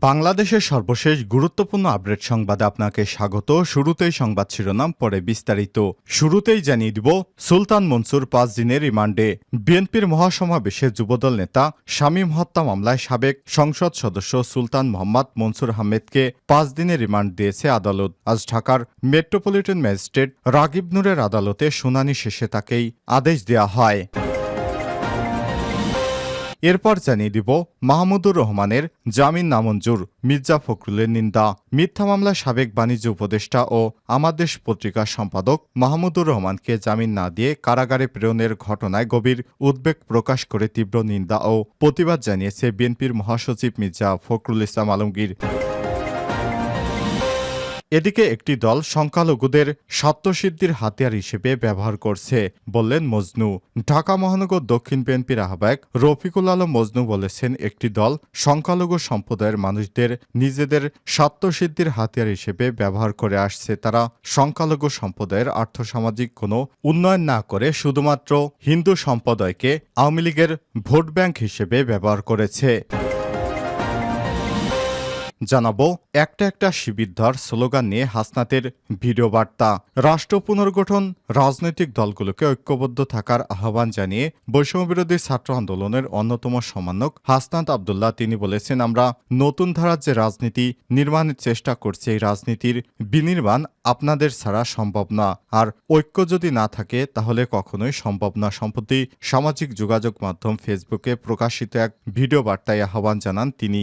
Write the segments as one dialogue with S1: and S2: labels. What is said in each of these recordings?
S1: বাংলাদেশের সর্বশেষ গুরুত্বপূর্ণ আপডেট সংবাদে আপনাকে স্বাগত। শুরুতেই সংবাদ শিরোনাম, পরে বিস্তারিত। শুরুতেই জানিয়ে দিব, সুলতান মনসুর পাঁচ দিনের রিমান্ডে। বিএনপির মহাসমাবেশে যুবদল নেতা শামীম হত্যা মামলায় সাবেক সংসদ সদস্য সুলতান মোহাম্মদ মনসুর আহমেদকে পাঁচ দিনের রিমান্ড দিয়েছে আদালত। আজ ঢাকার মেট্রোপলিটন ম্যাজিস্ট্রেট রাগিব নূরের আদালতে শুনানি শেষে তাকেই আদেশ দেওয়া হয়। এরপর জানিয়ে দিব মাহমুদুর রহমানের জামিন নামঞ্জুর, মির্জা ফখরুলের নিন্দা, মিথ্যা মামলা সাবেক বাণিজ্য উপদেষ্টা ও আমাদেশ পত্রিকার সম্পাদক মাহমুদুর রহমানকে জামিন না দিয়ে কারাগারে প্রেরণের ঘটনায় গভীর উদ্বেগ প্রকাশ করে তীব্র নিন্দা ও প্রতিবাদ জানিয়েছে বিএনপির মহাসচিব মির্জা ফখরুল ইসলাম আলমগীর। এদিকে একটি দল সংখ্যালঘুদের সত্যসিদ্ধির হাতিয়ার হিসেবে ব্যবহার করছে বললেন মজনু। ঢাকা মহানগর দক্ষিণ বিএনপির আহ্বায়ক রফিকুল আলম মজনু বলেছেন, একটি দল সংখ্যালঘু সম্প্রদায়ের মানুষদের নিজেদের সত্যসিদ্ধির হাতিয়ার হিসেবে ব্যবহার করে আসছে। তারা সংখ্যালঘু সম্প্রদায়ের আর্থসামাজিক কোনো উন্নয়ন না করে শুধুমাত্র হিন্দু সম্প্রদায়কে আওয়ামী লীগের ভোট ব্যাংক হিসেবে ব্যবহার করেছে। জানাব একটা একটা শিবিরধর স্লোগান নিয়ে হাসনাতের ভিডিও বার্তা। রাষ্ট্র পুনর্গঠন, রাজনৈতিক দলগুলোকে ঐক্যবদ্ধ থাকার আহ্বান জানিয়ে বৈষম্যবিরোধী ছাত্র আন্দোলনের অন্যতম সমন্বয়ক হাসনাত আবদুল্লাহ তিনি বলেছেন, আমরা নতুন ধারার যে রাজনীতি, নির্মাণের চেষ্টা করছি, এই রাজনীতির বিনির্মাণ আপনাদের ছাড়া সম্ভব না। আর ঐক্য যদি না থাকে, তাহলে কখনোই সম্ভব না। সম্প্রতি সামাজিক যোগাযোগ মাধ্যম ফেসবুকে প্রকাশিত এক ভিডিও বার্তায় আহ্বান জানান তিনি।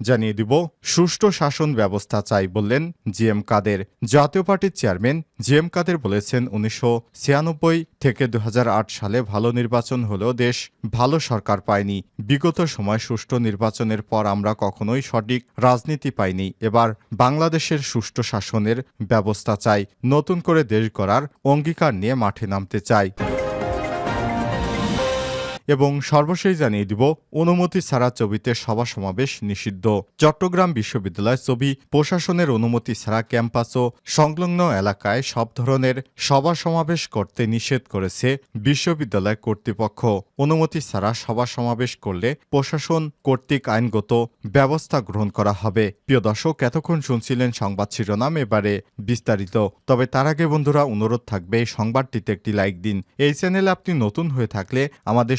S1: জানিয়ে দিব, সুষ্ঠু শাসন ব্যবস্থা চাই বললেন জি এম কাদের। জাতীয় পার্টির চেয়ারম্যান জি এম কাদের বলেছেন, উনিশশো ছিয়ানব্বই থেকে দুহাজার আট সালে ভালো নির্বাচন হলেও দেশ ভালো সরকার পায়নি। বিগত সময় সুষ্ঠু নির্বাচনের পর আমরা কখনোই সঠিক রাজনীতি পাইনি। এবার বাংলাদেশের সুষ্ঠু শাসনের ব্যবস্থা চাই, নতুন করে দেশ গড়ার অঙ্গীকার নিয়ে মাঠে নামতে চাই। এবং সর্বশেষ জানিয়ে দিব, অনুমতি ছাড়া ছবিতে সভা সমাবেশ নিষিদ্ধ। চট্টগ্রাম বিশ্ববিদ্যালয় ছবি প্রশাসনের অনুমতি ছাড়া ক্যাম্পাস ও সংলগ্ন এলাকায় সব ধরনের সভা সমাবেশ করতে নিষেধ করেছে বিশ্ববিদ্যালয় কর্তৃপক্ষ। অনুমতি ছাড়া সভা সমাবেশ করলে প্রশাসন কর্তৃক আইনগত ব্যবস্থা গ্রহণ করা হবে। প্রিয় দর্শক, এতক্ষণ শুনছিলেন সংবাদ শিরোনাম, এবারে বিস্তারিত। তবে তার আগে বন্ধুরা, অনুরোধ থাকবে, এই সংবাদটিতে একটি লাইক দিন। এই চ্যানেলে আপনি নতুন হয়ে থাকলে আমাদের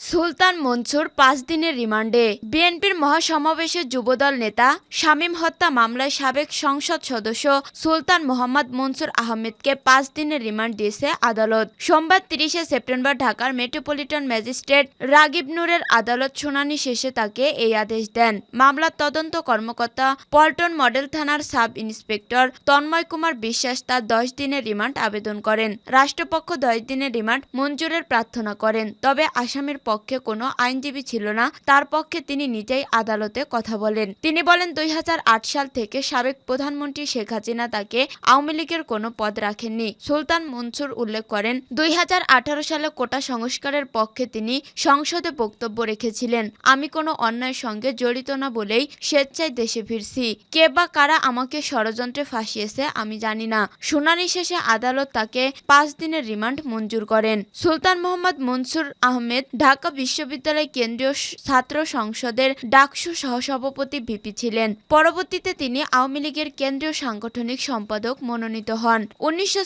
S2: সুলতান মনসুর পাঁচ দিনের রিমান্ডে। বিএনপির মহাসমাবেশে যুবদল নেতা শামীম হত্যা মামলায় সাবেক সংসদ সদস্য সুলতান মোহাম্মদ মনসুর আহমেদকে পাঁচ দিনের রিমান্ড দিয়েছে আদালত। সোমবার তিরিশে সেপ্টেম্বর ঢাকার মেট্রোপলিটন ম্যাজিস্ট্রেট রাগিব নূরের আদালত শুনানি শেষে তাকে এই আদেশ দেন। মামলার তদন্ত কর্মকর্তা পল্টন মডেল থানার সাব ইন্সপেক্টর তন্ময় কুমার বিশ্বাস তার দশ দিনের রিমান্ড আবেদন করেন। রাষ্ট্রপক্ষ দশ দিনের রিমান্ড মঞ্জুরের প্রার্থনা করেন। তবে আসামির পক্ষে কোনো আইনজীবী ছিল না, তার পক্ষে তিনি নিজেই আদালতে কথা বলেন। তিনি বলেন, দুই হাজার আট সাল থেকে সাবেক প্রধানমন্ত্রী শেখ হাসিনা তাকে আওয়ামী লীগের কোনো পদ রাখেননি। সুলতান মনসুর উল্লেখ করেন, দুই হাজার আঠারো সালে কোটা সংস্কারের পক্ষে তিনি সংসদে বক্তব্য রেখেছিলেন, আমি কোনো অন্যায়ের সঙ্গে জড়িত না বলেই স্বেচ্ছায় দেশে ফিরছি। কে বা কারা আমাকে ষড়যন্ত্রে ফাঁসিয়েছে আমি জানি না। শুনানি শেষে আদালত তাকে পাঁচ দিনের রিমান্ড মঞ্জুর করেন। সুলতান মোহাম্মদ মনসুর আহমেদ, ঢাকা বিশ্ববিদ্যালয় কেন্দ্রীয় ছাত্র সংসদের ডাকসু সহসভাপতি ভিপি ছিলেন। পরবর্তীতে তিনি আওয়ামী লীগের কেন্দ্রীয় সাংগঠনিক সম্পাদক মনোনীত হন। উনিশশো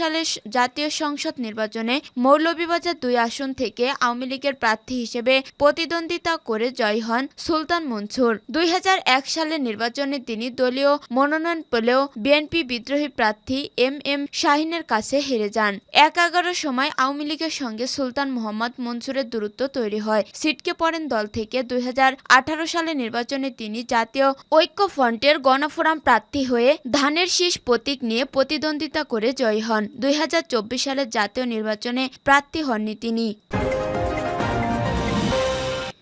S2: সালে জাতীয় সংসদ নির্বাচনে মৌলভীবাজার দুই আসন থেকে আওয়ামী লীগের প্রার্থী হিসেবে প্রতিদ্বন্দ্বিতা করে জয় হন সুলতান মনসুর। দুই হাজার এক সালের নির্বাচনে তিনি দলীয় মনোনয়ন পেলেও বিএনপি বিদ্রোহী প্রার্থী এম এম শাহিনের কাছে হেরে যান। এক এগারোর সময় আওয়ামী লীগের সঙ্গে সুলতান মোহাম্মদ মনসুরের দূরত্ব তৈরি হয়। সিটকে পড়েন দল থেকে দুই হাজার আঠারো সালে নির্বাচনে তিনি জাতীয় ঐক্য ফ্রন্টের গণফোরাম প্রার্থী হয়ে ধানের শীষ প্রতীক নিয়ে প্রতিদ্বন্দ্বিতা করে জয়ী হন। দুই হাজার চব্বিশ সালে জাতীয় নির্বাচনে প্রার্থী হননি তিনি।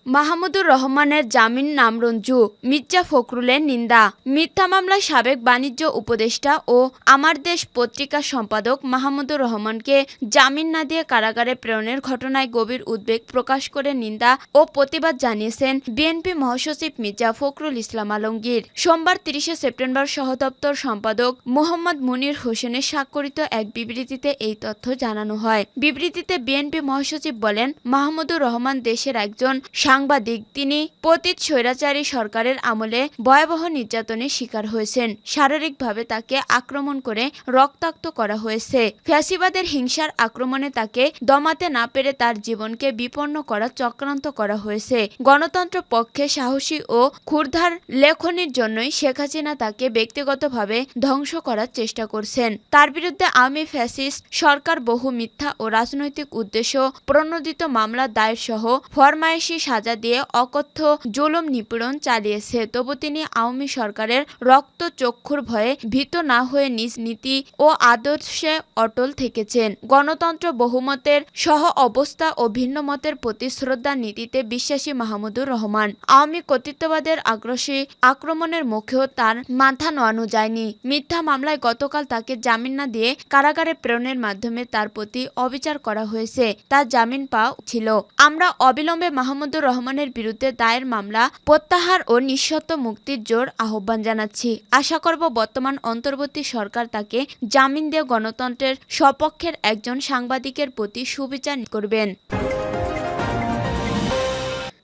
S2: মাহমুদুর রহমানের জামিন নামরঞ্জু, মির্জা ফখরুলের নিন্দা। মিথ্যা মামলায় সাবেক বাণিজ্য উপদেষ্টা ও আমার দেশ পত্রিকার সম্পাদক মাহমুদুর রহমানকে জামিন না দিয়ে কারাগারে প্রেরণের ঘটনায় গভীর উদ্বেগ প্রকাশ করে নিন্দা ও প্রতিবাদ জানিয়েছেন বিএনপি মহাসচিব মির্জা ফখরুল ইসলাম আলমগীর। সোমবার তিরিশে সেপ্টেম্বর সহদপ্তর সম্পাদক মোহাম্মদ মুনির হোসেনের স্বাক্ষরিত এক বিবৃতিতে এই তথ্য জানানো হয়। বিবৃতিতে বিএনপি মহাসচিব বলেন, মাহমুদুর রহমান দেশের একজন সাংবাদিক তিনি পতিত স্বৈরাচারী সরকারের আমলে ভয়াবহ নির্যাতনের শিকার হয়েছেন। শারীরিকভাবে তাকে আক্রমণ করে রক্তাক্ত করা হয়েছে। ফ্যাসিবাদের হিংসার আক্রমণে তাকে দমাতে না পেরে তার জীবনকে বিপন্ন করার চক্রান্ত করা হয়েছে। গণতন্ত্র পক্ষে সাহসী ও ক্ষুরধার লেখনির জন্যই শেখ হাসিনা তাকে ব্যক্তিগতভাবে ধ্বংস করার চেষ্টা করছেন। তার বিরুদ্ধে আমি ফ্যাসিস্ট সরকার বহু মিথ্যা ও রাজনৈতিক উদ্দেশ্য প্রণোদিত মামলা দায়ের সহ ফরমায়েশি সাজা দিয়ে অকথ্য জুলুম নিপীড়ন চালিয়েছে। তবু তিনি আওয়ামী সরকারের রক্ত চক্ষুর ভয়ে ভীত না হয়ে নিজ নীতি ও আদর্শে অটল থেকেছেন। গণতন্ত্র বহুমতের সহ অবস্থা ও ভিন্ন মতের প্রতি শ্রদ্ধা নীতিতে বিশ্বাসী মাহমুদুর রহমান। আওয়ামী কর্তৃত্ববাদের আগ্রাসী আক্রমণের মুখেও তার মাথা নোয়ানো যায়নি। মিথ্যা মামলায় গতকাল তাকে জামিন না দিয়ে কারাগারে প্রেরণের মাধ্যমে তার প্রতি অবিচার করা হয়েছে। তার জামিন পাওয়া ছিল। আমরা অবিলম্বে মাহমুদুর রহমানের বিরুদ্ধে দায়ের মামলা, প্রত্যাহার ও নিঃশর্ত মুক্তির জোর আহ্বান জানাচ্ছি। আশা করব বর্তমান অন্তর্বর্তী সরকার তাকে জামিন দিয়ে গণতন্ত্রের স্বপক্ষের একজন সাংবাদিকের প্রতি সুবিচার করবেন।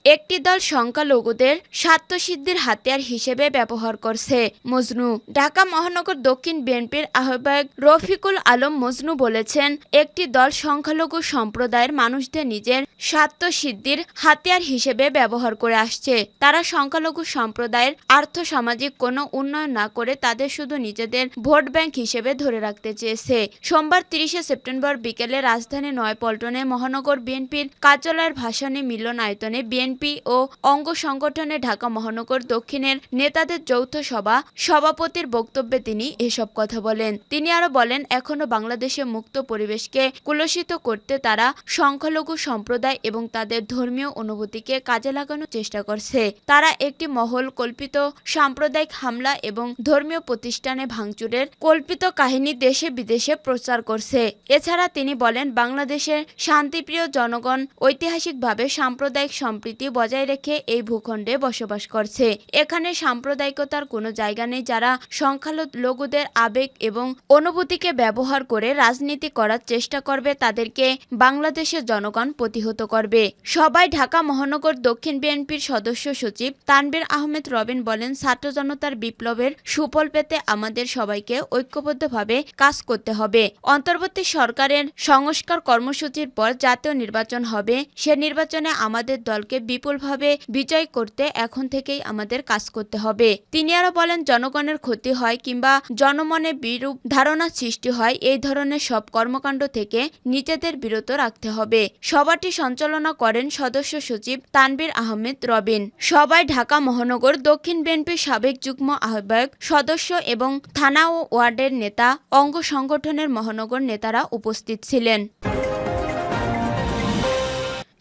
S2: একটি দল সংখ্যালঘুদের স্বার্থসিদ্ধির হাতিয়ার হিসেবে ব্যবহার করছে। মজনু, ঢাকা মহানগর দক্ষিণ বিএনপির আহ্বায়ক রফিকুল আলম মজনু বলেছেন, একটি দল সংখ্যালঘু সম্প্রদায়ের মানুষদের নিজের স্বার্থসিদ্ধির হাতিয়ার হিসেবে ব্যবহার করে আসছে। তারা সংখ্যালঘু সম্প্রদায়ের আর্থসামাজিক কোনো উন্নয়ন না করে তাদের শুধু নিজেদের ভোট ব্যাংক হিসেবে ধরে রাখতে চেয়েছে। সোমবার তিরিশে সেপ্টেম্বর বিকেলে রাজধানী নয়পল্টনে মহানগর বিএনপির কার্যালয়ের ভাষণে মিলনায়তনে বিএনপি ও অঙ্গ সংগঠনে ঢাকা মহানগর দক্ষিণের নেতাদের যৌথ সভা, সভাপতির বক্তব্যে তিনি এসব কথা বলেন। তিনি আরও বলেন, এখনও বাংলাদেশে মুক্ত পরিবেশকে কুলসিত করতে তারা সংখ্যালঘু সম্প্রদায় এবং তাদের ধর্মীয় অনুভূতিকে কাজে লাগানোর চেষ্টা করছে। তারা একটি মহল কল্পিত সাম্প্রদায়িক হামলা এবং ধর্মীয় প্রতিষ্ঠানে ভাঙচুরের কল্পিত কাহিনী দেশে বিদেশে প্রচার করছে। এছাড়া তিনি বলেন, বাংলাদেশের শান্তিপ্রিয় জনগণ ঐতিহাসিকভাবে সাম্প্রদায়িক সম্প্রীতি বজায় রেখে এই ভূখণ্ডে বসবাস করছে। এখানে সাম্প্রদায়িকতার কোনো জায়গা নেই যারা সংখ্যালঘুদের আবেগ এবং অনুভূতিকে ব্যবহার করে রাজনীতি করার চেষ্টা করবে, তাদেরকে বাংলাদেশের জনগণ প্রতিহত করবে। সবাই ঢাকা মহানগর দক্ষিণ বিএনপির সদস্য সচিব তানবীর আহমেদ রবিন বলেন, ছাত্র জনতার বিপ্লবের সুফল পেতে আমাদের সবাইকে ঐক্যবদ্ধভাবে কাজ করতে হবে। অন্তর্বর্তী সরকারের সংস্কার কর্মসূচির পর জাতীয় নির্বাচন হবে। সে নির্বাচনে আমাদের দলকে বিপুলভাবে বিজয় করতে এখন থেকেই আমাদের কাজ করতে হবে। তিনি আরও বলেন, জনগণের ক্ষতি হয় কিংবা জনমনে বিরূপ ধারণা সৃষ্টি হয়, এই ধরনের সব কর্মকাণ্ড থেকে নিজেদের বিরত রাখতে হবে। সভাটি সঞ্চালনা করেন সদস্য সচিব তানবীর আহমেদ রবিন। সবাই ঢাকা মহানগর, দক্ষিণ বিএনপির সাবেক যুগ্ম আহ্বায়ক, সদস্য এবং থানা ও ওয়ার্ডের নেতা, অঙ্গ সংগঠনের মহানগর নেতারা উপস্থিত ছিলেন।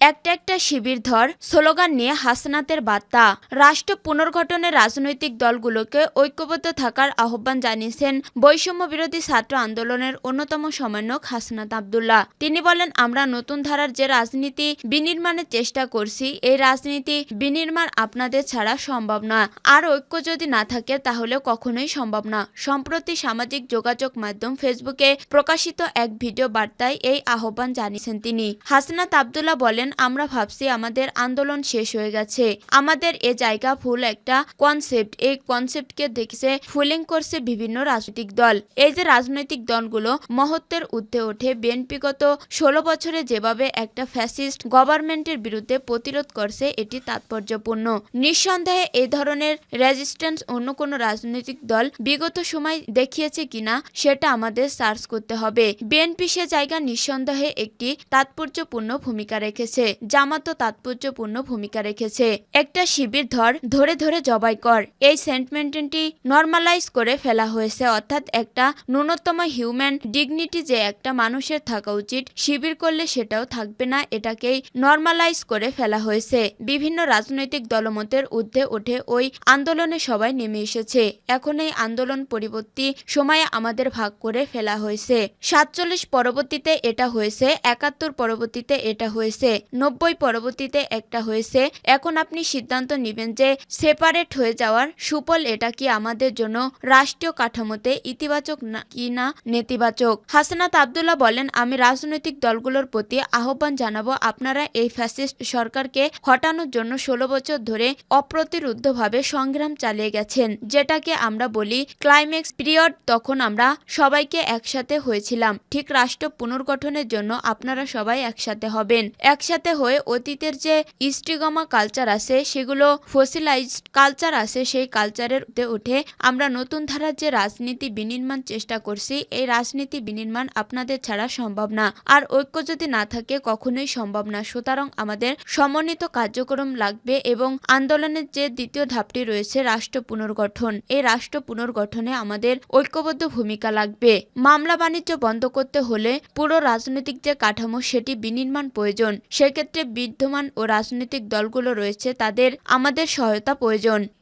S2: একটা একটা শিবির ধর স্লোগান নিয়ে হাসনাতের বার্তা। রাষ্ট্র পুনর্গঠনের রাজনৈতিক দলগুলোকে ঐক্যবদ্ধ থাকার আহ্বান জানিয়েছেন বৈষম্য বিরোধী ছাত্র আন্দোলনের অন্যতম সমন্বয়ক হাসনাত আবদুল্লাহ। তিনি বলেন, আমরা নতুন ধারার যে রাজনীতি বিনির্মাণের চেষ্টা করছি, এই রাজনীতি বিনির্মাণ আপনাদের ছাড়া সম্ভব না আর ঐক্য যদি না থাকে, তাহলে কখনোই সম্ভব না। সম্প্রতি সামাজিক যোগাযোগ মাধ্যম ফেসবুকে প্রকাশিত এক ভিডিও বার্তায় এই আহ্বান জানিয়েছেন তিনি। হাসনাত আবদুল্লাহ বলেন আমরা ভাবছি আমাদের আন্দোলন শেষ হয়ে গেছে। আমাদের এ জায়গা ফুল একটা কনসেপ্ট এই কনসেপ্টকে দেখছে ফুলিং করছে বিভিন্ন রাজনৈতিক দল। এই যে রাজনৈতিক দলগুলো মহত্বের ঊর্ধ্বে ওঠে বিএনপি গত ষোলো বছরে যেভাবে একটা ফ্যাসিস্ট গভর্নমেন্টের বিরুদ্ধে প্রতিরোধ করছে, এটি তাৎপর্যপূর্ণ। নিঃসন্দেহে এই ধরনের রেজিস্ট্যান্স অন্য কোনো রাজনৈতিক দল বিগত সময় দেখিয়েছে কিনা, সেটা আমাদের সার্চ করতে হবে। বিএনপি সে জায়গা নিঃসন্দেহে একটি তাৎপর্যপূর্ণ ভূমিকা রেখেছে। রেখেছে জামাতও তাৎপর্যপূর্ণ ভূমিকা রেখেছে। একটা শিবির ধর, ধরে ধরে জবাই কর। এই সেন্টিমেন্টটি নর্মালাইজ করে ফেলা হয়েছে, অর্থাৎ একটা ন্যূনতম হিউম্যান ডিগনিটি যে একটা মানুষের থাকা উচিত, শিবির করলে সেটাও থাকবে না, এটাকেই নর্মালাইজ করে ফেলা হয়েছে। বিভিন্ন রাজনৈতিক দলমতের ঊর্ধ্বে উঠে ওই আন্দোলনে সবাই নেমে এসেছে। এখন এই আন্দোলন পরিবর্তী সময়ে আমাদের ভাগ করে ফেলা হয়েছে। সাতচল্লিশ পরবর্তীতে এটা হয়েছে, একাত্তর পরবর্তীতে এটা হয়েছে। নব্বই পরবর্তীতে একটা হয়েছে। এখন আপনি সিদ্ধান্ত নেবেন যে সেপারেট হয়ে যাওয়ার সুফল এটা কি আমাদের জন্য রাষ্ট্রীয় কাঠামোতে ইতিবাচক না, কি না নেতিবাচক? হাসনাত আবদুল্লাহ বলেন, আমি রাজনৈতিক দলগুলোর প্রতি আহ্বান জানাব আপনারা এই ফ্যাসিস্ট সরকারকে হটানোর জন্য ষোলো বছর ধরে অপ্রতিরুদ্ধভাবে সংগ্রাম চালিয়ে গেছেন। যেটাকে আমরা বলি ক্লাইম্যাক্স পিরিয়ড তখন আমরা সবাইকে একসাথে হয়েছিলাম। ঠিক রাষ্ট্র পুনর্গঠনের জন্য আপনারা সবাই একসাথে হবেন। একসাথে হয়ে অতীতের যে ইস্টিগমা কালচার আছে, সেগুলো ফসিলাইজড কালচার আছে, সেই কালচারের উঠে আমরা নতুন ধারার যে রাজনীতি বিনির্মাণ চেষ্টা করছি, এই রাজনীতি বিনির্মাণ আপনাদের ছাড়া সম্ভব না। আর ঐক্য যদি না থাকে, কখনোই সম্ভব না। সুতরাং আমাদের সমন্বিত কার্যক্রম লাগবে এবং আন্দোলনের যে দ্বিতীয় ধাপটি রয়েছে, রাষ্ট্র পুনর্গঠন। এই রাষ্ট্র পুনর্গঠনে আমাদের ঐক্যবদ্ধ ভূমিকা লাগবে। মামলা বাণিজ্য বন্ধ করতে হলে পুরো রাজনৈতিক যে কাঠামো, সেটি বিনির্মাণ প্রয়োজন। সেক্ষেত্রে বিদ্যমান ও রাজনৈতিক দলগুলো রয়েছে তাদের আমাদের সহায়তা প্রয়োজন।